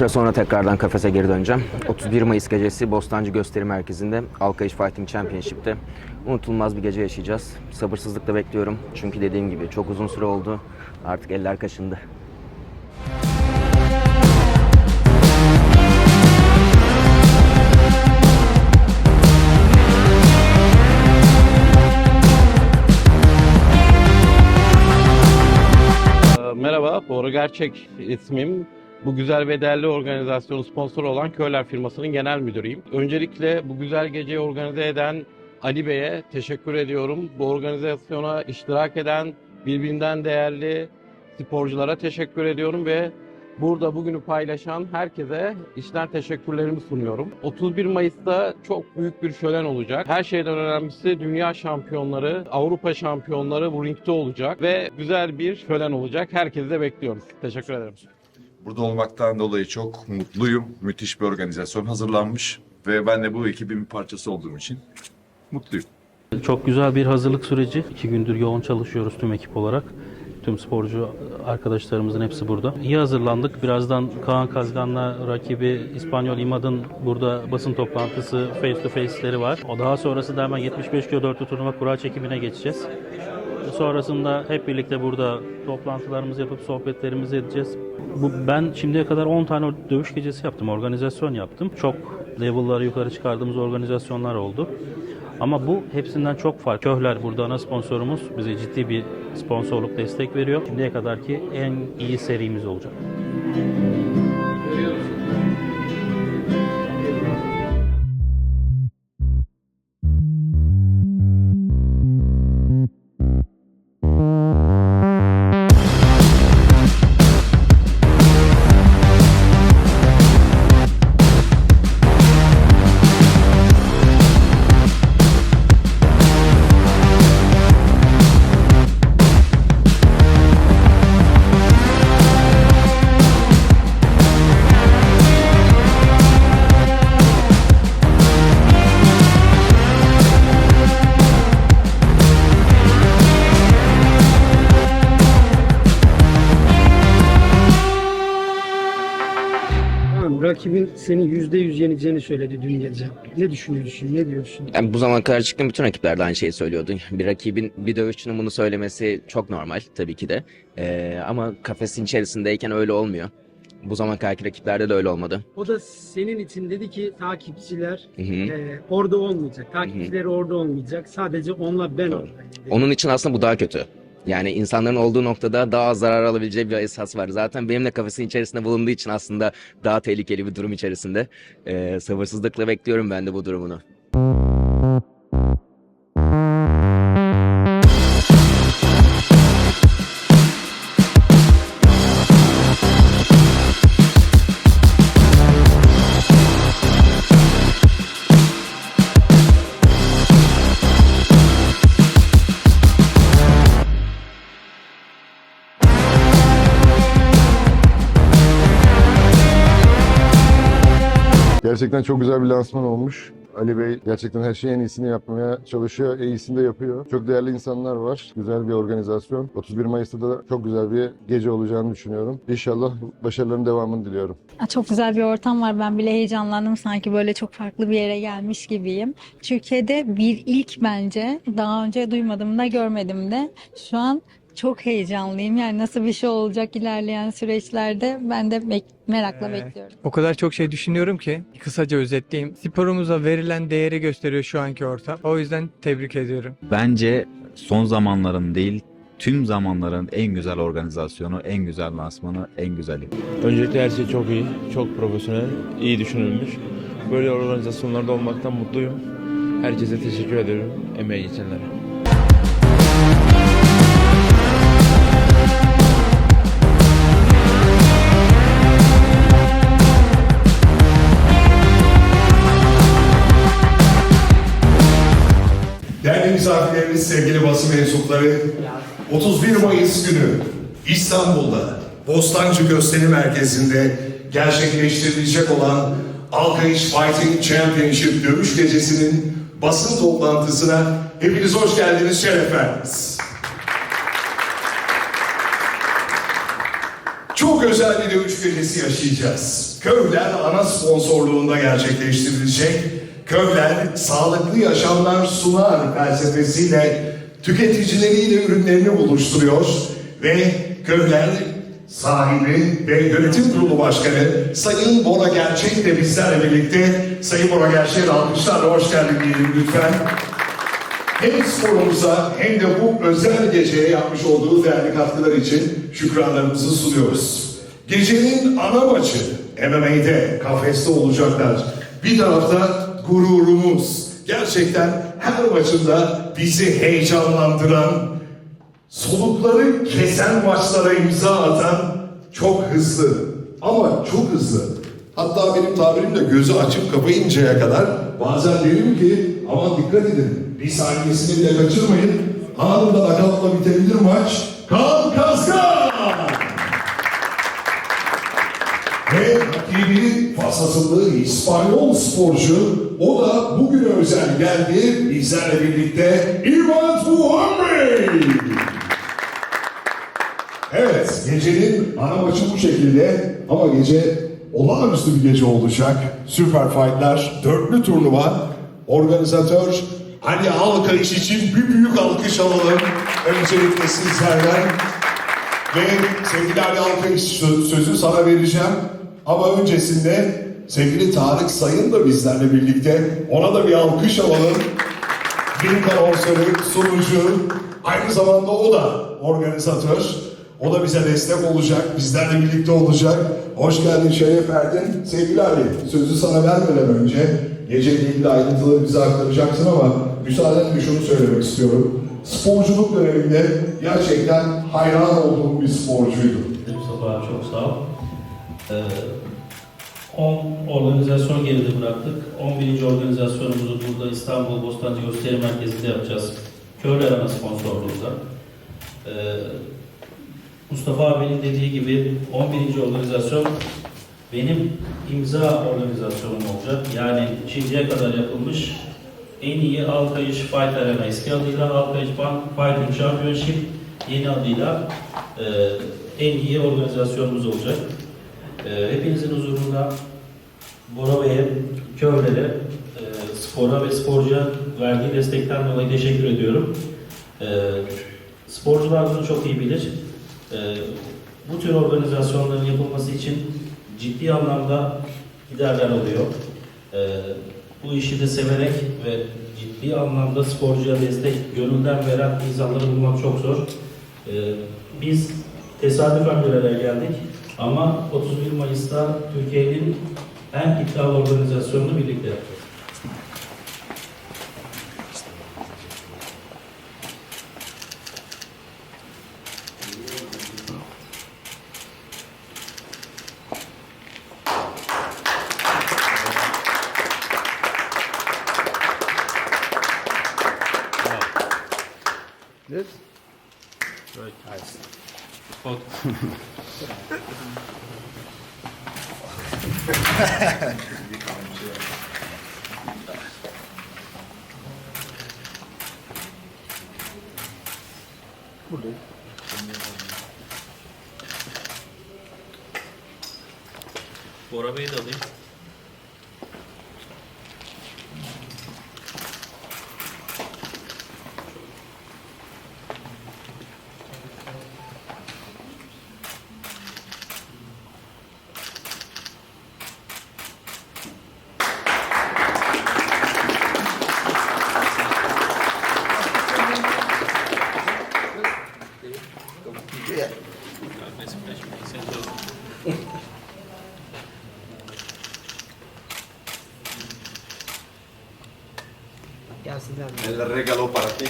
süre sonra tekrardan kafese geri döneceğim. 31 Mayıs gecesi Bostancı Gösteri Merkezi'nde Alkayış Fighting Championship'te unutulmaz bir gece yaşayacağız. Sabırsızlıkla bekliyorum. Çünkü dediğim gibi çok uzun süre oldu. Artık eller kaşındı. Ee, Merhaba, Bora Gerçek ismim. Bu güzel ve değerli organizasyonu sponsor olan Köhler firmasının genel müdürüyüm. Öncelikle bu güzel geceyi organize eden Ali Bey'e teşekkür ediyorum. Bu organizasyona iştirak eden birbirinden değerli sporculara teşekkür ediyorum ve burada bugünü paylaşan herkese işten teşekkürlerimi sunuyorum. 31 Mayıs'ta çok büyük bir şölen olacak. Her şeyden önemlisi dünya şampiyonları, Avrupa şampiyonları bu ringde olacak ve güzel bir şölen olacak. Herkesi de bekliyoruz. Teşekkür ederim. Burada olmaktan dolayı çok mutluyum. Müthiş bir organizasyon hazırlanmış ve ben de bu ekibin bir parçası olduğum için mutluyum. Çok güzel bir hazırlık süreci. İki gündür yoğun çalışıyoruz tüm ekip olarak. Tüm sporcu arkadaşlarımızın hepsi burada. İyi hazırlandık. Birazdan Kaan Kazgan'la rakibi İspanyol İmad'ın burada basın toplantısı, face to face'leri var. O daha sonrası da hemen 75 kilo dörtlü turnuva kura çekimine geçeceğiz. Sonrasında hep birlikte burada toplantılarımızı yapıp sohbetlerimizi edeceğiz. Bu ben şimdiye kadar 10 tane dövüş gecesi yaptım, organizasyon yaptım. Çok level'ları yukarı çıkardığımız organizasyonlar oldu. Ama bu hepsinden çok farklı. Köhler burada ana sponsorumuz. Bize ciddi bir sponsorluk destek veriyor. Şimdiye kadarki en iyi serimiz olacak. Rakibin seni yüzde yüz yeneceğini söyledi dün gece. Ne düşünüyorsun, ne diyorsun? Yani bu zamana kadar çıktığım bütün rakipler de aynı şeyi söylüyordu. Bir rakibin, bir dövüşçünün bunu söylemesi çok normal tabii ki de. Ee, ama kafesin içerisindeyken öyle olmuyor. Bu zamana kadarki rakiplerde de öyle olmadı. O da senin için dedi ki takipçiler Hı hı. e, orada olmayacak. Takipçileri orada olmayacak. Sadece onunla ben oradayım. dedi. Onun için aslında bu daha kötü. Yani insanların olduğu noktada daha az zarar alabileceği bir esas var. Zaten benimle kafesin içerisinde bulunduğu için aslında daha tehlikeli bir durum içerisinde. Ee, sabırsızlıkla bekliyorum ben de bu durumunu. Gerçekten çok güzel bir lansman olmuş. Ali Bey gerçekten her şeyin en iyisini yapmaya çalışıyor, en iyisini de yapıyor. Çok değerli insanlar var, güzel bir organizasyon. 31 Mayıs'ta da çok güzel bir gece olacağını düşünüyorum. İnşallah başarıların devamını diliyorum. Çok güzel bir ortam var. Ben bile heyecanlandım. Sanki böyle çok farklı bir yere gelmiş gibiyim. Türkiye'de bir ilk bence. Daha önce duymadım da görmedim de. Şu an çok heyecanlıyım. Yani nasıl bir şey olacak ilerleyen süreçlerde ben de bek- merakla Ee, bekliyorum. O kadar çok şey düşünüyorum ki kısaca özetleyeyim. Sporumuza verilen değeri gösteriyor şu anki ortam. O yüzden tebrik ediyorum. Bence son zamanların değil, tüm zamanların en güzel organizasyonu, en güzel lansmanı, en güzeli. Öncelikle her şey çok iyi, çok profesyonel, iyi düşünülmüş. Böyle organizasyonlarda olmaktan mutluyum. Herkese teşekkür ederim, emeği geçenlere. Basın mensupları, 31 Mayıs günü İstanbul'da Bostancı Gösteri Merkezi'nde gerçekleştirilecek olan Alkayış Fighting Championship dövüş gecesinin basın toplantısına hepiniz hoş geldiniz, şeref verdiniz. Çok özel bir dövüş gecesi yaşayacağız. Kövler ana sponsorluğunda gerçekleştirilecek. Kövler sağlıklı yaşamlar sunar felsefesiyle tüketicileriyle ürünlerini buluşturuyor ve Kövler sahibi ve yönetim kurulu başkanı Sayın Bora Gerçek de bizlerle birlikte. Sayın Bora Gerçek'e alkışlarla hoş geldin diyelim lütfen. Hem sporumuza hem de bu özel geceye yapmış olduğu değerli katkılar için şükranlarımızı sunuyoruz. Gecenin ana maçı MMA'de, kafeste olacaklar. Bir tarafta gururumuz. Gerçekten her maçında bizi heyecanlandıran, solukları kesen maçlara imza atan çok hızlı ama çok hızlı. Hatta benim tabirimle gözü açıp kapayıncaya kadar bazen diyorum ki aman dikkat edin bir saniyesini bile kaçırmayın. Anında nakavtla bitebilir maç. Kaan Kaskan! Ve rakibi Fasasılı İspanyol sporcu o da bugüne özel geldi bizlerle birlikte İvan Muhammed. Evet, gecenin ana maçı bu şekilde ama gece olağanüstü bir gece olacak. Süper Fight'lar, dörtlü turnuva, organizatör Ali Alkayış için bir büyük alkış alalım. Öncelikle sizlerden. Ve sevgili Ali sö- sözü sana vereceğim. Ama öncesinde sevgili Tarık Sayın da bizlerle birlikte. Ona da bir alkış alalım. Film anonsörü, sunucu, aynı zamanda o da organizatör. O da bize destek olacak, bizlerle birlikte olacak. Hoş geldin, şeref verdin. Sevgili Ali, sözü sana vermeden önce geceyle ilgili ayrıntıları bize aktaracaksın ama müsaadenle şunu söylemek istiyorum. Sporculuk döneminde gerçekten hayran olduğum bir sporcuydu. Mustafa çok sağ ol. Ee, 10 organizasyon geride bıraktık. 11. organizasyonumuzu burada İstanbul Bostancı Gösteri Merkezi'nde yapacağız. Körler ana sponsorluğunda. Ee, Mustafa abinin dediği gibi 11. organizasyon benim imza organizasyonum olacak. Yani şimdiye kadar yapılmış en iyi Alkayış Fight Arena eski adıyla Alkayış Fighting Championship yeni adıyla e, en iyi organizasyonumuz olacak. E, hepinizin huzurunda Bora Bey'e, Kövler'e, e, spora ve sporcuya verdiği destekten dolayı teşekkür ediyorum. E, sporcular bunu çok iyi bilir. E, bu tür organizasyonların yapılması için ciddi anlamda giderler oluyor. E, bu işi de severek ve ciddi anlamda sporcuya destek, gönülden veren insanları bulmak çok zor. E, biz tesadüfen bir araya geldik ama 31 Mayıs'ta Türkiye'nin en iddialı organizasyonunu birlikte yaptık. Bora Bey'i de alayım. El regalo para ti.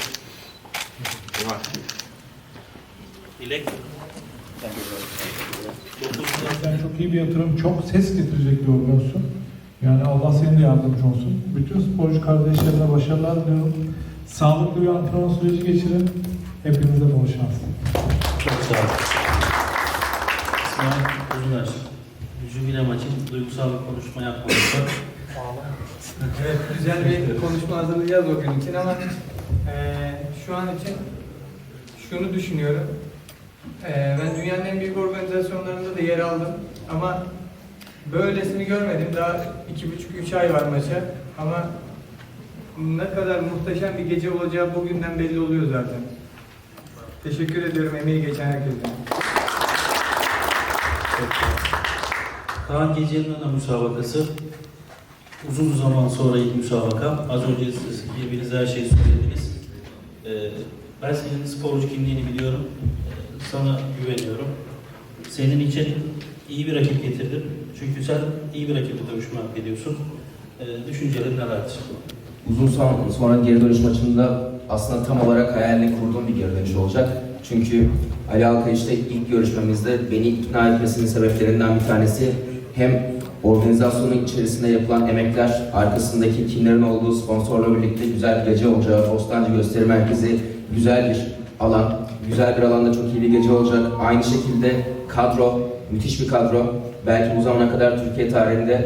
Dilek. Yani çok iyi bir yatırım, çok ses getirecek bir organizasyon. Yani Allah senin de yardımcı olsun. Bütün sporcu kardeşlerime başarılar diliyorum. Sağlıklı bir antrenman süreci geçirin. Hepinize bol şans. Çok sağ ol. İsmail Uzuner. Jübile maçı duygusal bir konuşma yapmamız var. Evet, güzel bir konuşma hazırlayacağız o gün için ama eee, şu an için şunu düşünüyorum. Eee, ben dünyanın en büyük organizasyonlarında da yer aldım ama böylesini görmedim. Daha iki buçuk üç ay var maça ama ne kadar muhteşem bir gece olacağı bugünden belli oluyor zaten. Teşekkür ediyorum emeği geçen herkese. Kaan Gece'nin ana müsabakası. Uzun zaman sonra ilk müsabaka. Az önce siz birbirinize her şeyi söylediniz. Ee, ben senin sporcu kimliğini biliyorum. Ee, sana güveniyorum. Senin için iyi bir rakip getirdim. Çünkü sen iyi bir rakiple dövüşme hak ediyorsun. Ee, düşüncelerin nelerdir? Uzun zaman sonra geri dönüş maçında aslında tam olarak hayalini kurduğum bir geri dönüş olacak. Çünkü Ali Alkayış'ta ilk görüşmemizde beni ikna etmesinin sebeplerinden bir tanesi hem organizasyonun içerisinde yapılan emekler, arkasındaki kimlerin olduğu sponsorla birlikte güzel bir gece olacağı, Bostancı Gösteri Merkezi güzel bir alan, güzel bir alanda çok iyi bir gece olacak. Aynı şekilde kadro, müthiş bir kadro. Belki bu zamana kadar Türkiye tarihinde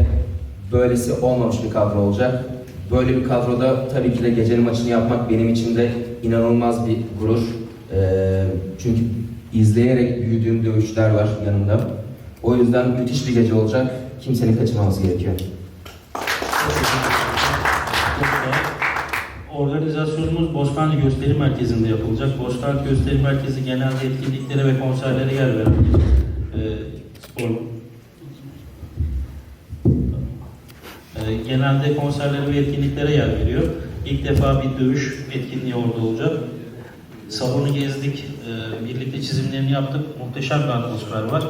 böylesi olmamış bir kadro olacak. Böyle bir kadroda tabii ki de gecenin maçını yapmak benim için de inanılmaz bir gurur. Ee, çünkü izleyerek büyüdüğüm dövüşler var yanımda. O yüzden müthiş bir gece olacak. Kimsenin kaçırmaması gerekiyor. Organizasyonumuz Bostancı Gösteri Merkezi'nde yapılacak. Bostancı Gösteri Merkezi genelde etkinliklere ve konserlere yer veren e, spor. Genelde konserlere ve etkinliklere yer veriyor. İlk defa bir dövüş etkinliği orada olacak. Salonu gezdik, e, birlikte çizimlerini yaptık. Muhteşem bir atmosfer var.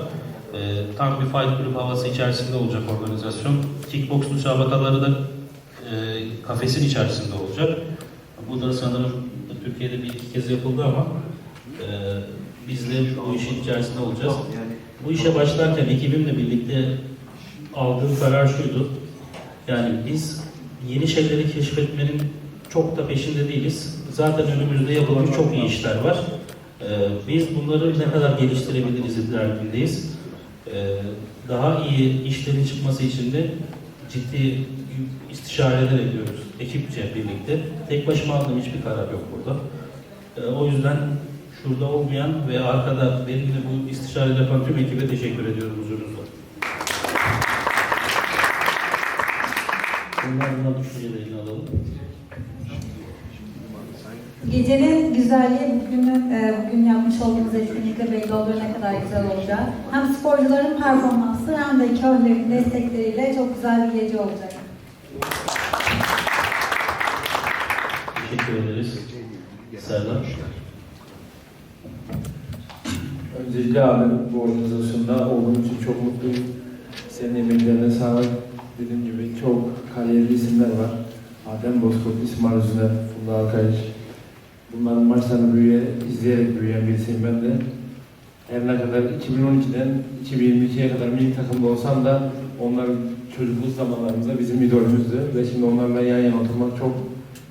E, tam bir fight group havası içerisinde olacak organizasyon. Kickbox müsabakaları da e, kafesin içerisinde olacak. Bu da sanırım Türkiye'de bir iki kez yapıldı ama e, biz de bu işin içerisinde olacağız. Bu işe başlarken ekibimle birlikte aldığım karar şuydu. Yani biz yeni şeyleri keşfetmenin çok da peşinde değiliz. Zaten önümüzde yapılmış çok iyi işler var. E, biz bunları ne kadar geliştirebiliriz derdindeyiz. E, daha iyi işlerin çıkması için de ciddi istişareler ediyoruz ekipçe birlikte. Tek başıma aldığım hiçbir karar yok burada. Ee, o yüzden şurada olmayan ve arkada benimle bu istişareleri yapan tüm ekibe teşekkür ediyorum huzurunuzda. Bunlarla düşüncelerini alalım. Gecenin güzelliği bugün, e, bugün yapmış olduğumuz etkinlikle belli oluyor ne kadar güzel olacak. Hem sporcuların performansı hem de köylerin destekleriyle çok güzel bir gece olacak. Teşekkür ederiz. Serdar. Öncelikle abi bu organizasyonda olduğum için çok mutluyum. Senin emeklerine sağlık. Dediğim gibi çok kariyerli isimler var. Adem Bozkurt, İsmail Üzüner, Funda Alkayış. Bunların maçlarını büyüye, izleyerek büyüyen birisiyim ben de. Her ne kadar 2012'den 2022'ye kadar milli takımda olsam da onlar çocukluk zamanlarımızda bizim idolümüzdü. Ve şimdi onlarla yan yana oturmak çok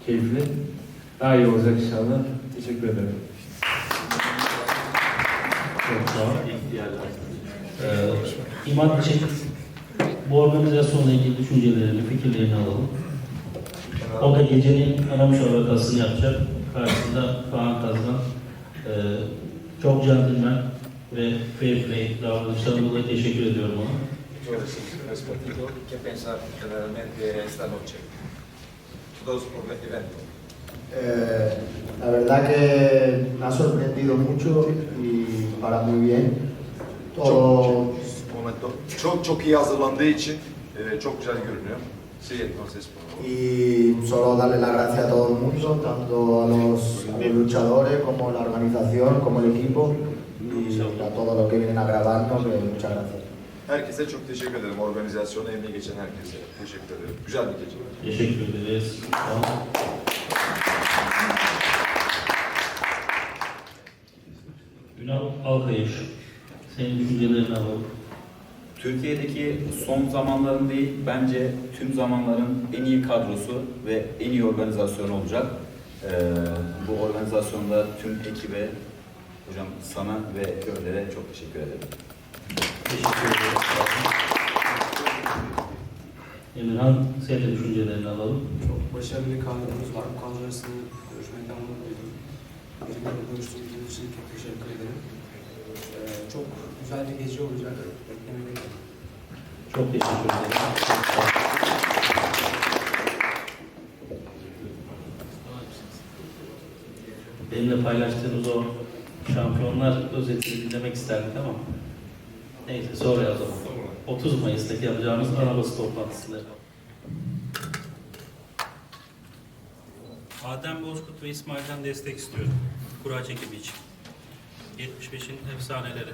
keyifli. Daha iyi olacak inşallah. Teşekkür ederim. Çok sağ ol. Ee, İmad için bu organizasyonla ilgili düşüncelerini, fikirlerini alalım. O da gecenin ana müsabakasını yapacak. Karşısında Kaan Kazan. Ee, çok centilmen ve fair play davranışlarından dolayı teşekkür ediyorum ona. ¿Qué pensar generalmente esta noche? Todos por el evento. Eh, la verdad que me ha sorprendido mucho y para muy bien. Todo. Çok çok iyi hazırlandığı için e, çok güzel görünüyor. Sí, entonces, por favor. y solo darle las gracias a todo el mundo, tanto a los, a los luchadores como a la organización, como el equipo y a todos los que vienen a grabarnos, que muchas gracias. Herkese çok teşekkür ederim. Organizasyona emeği geçen herkese. Teşekkür ederim. Güzel bir gece. Teşekkür ederiz. Ünal Alkayış, senin düşüncelerini alalım. Türkiye'deki son zamanların değil, bence tüm zamanların en iyi kadrosu ve en iyi organizasyonu olacak. Ee, bu organizasyonda tüm ekibe, hocam sana ve köylere çok teşekkür ederim. Teşekkür ederiz. Emirhan senin de düşüncelerini alalım. Çok başarılı bir kadromuz var. Bu kadro arasında görüşmekten mutluyum. Benimle görüştüğünüz için çok teşekkür ederim. Ee, çok güzel bir gece olacak. Çok teşekkür ederim. Benimle paylaştığınız o şampiyonlar özetini dinlemek isterdik ama neyse sonra yazalım. 30 Mayıs'taki yapacağımız ana basın toplantısında. Adem Bozkurt ve İsmail'den destek istiyorum. Kura çekimi için. 75'in efsaneleri.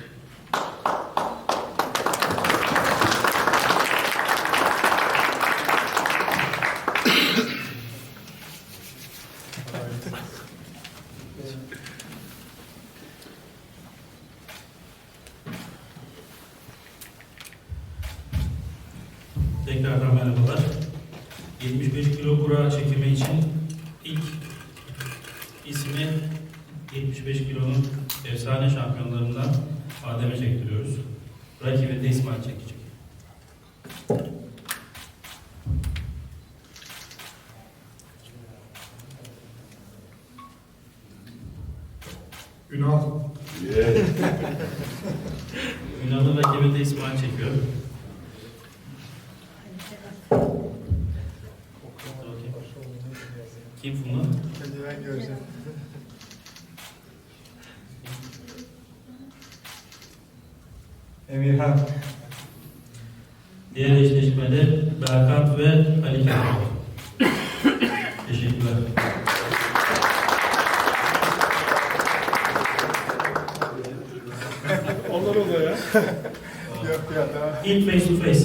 Tekrardan merhabalar. 75 kilo kura çekimi için ilk ismi 75 kilonun efsane şampiyonlarından Adem'e çektiriyoruz. Rakibi de İsmail çekecek. Ünal. Ünal'ın rakibi de İsmail çekiyor. Kim Funda? Hadi ben göreceğim. Onlar oluyor ya. Yok ya tamam. İlk face to face.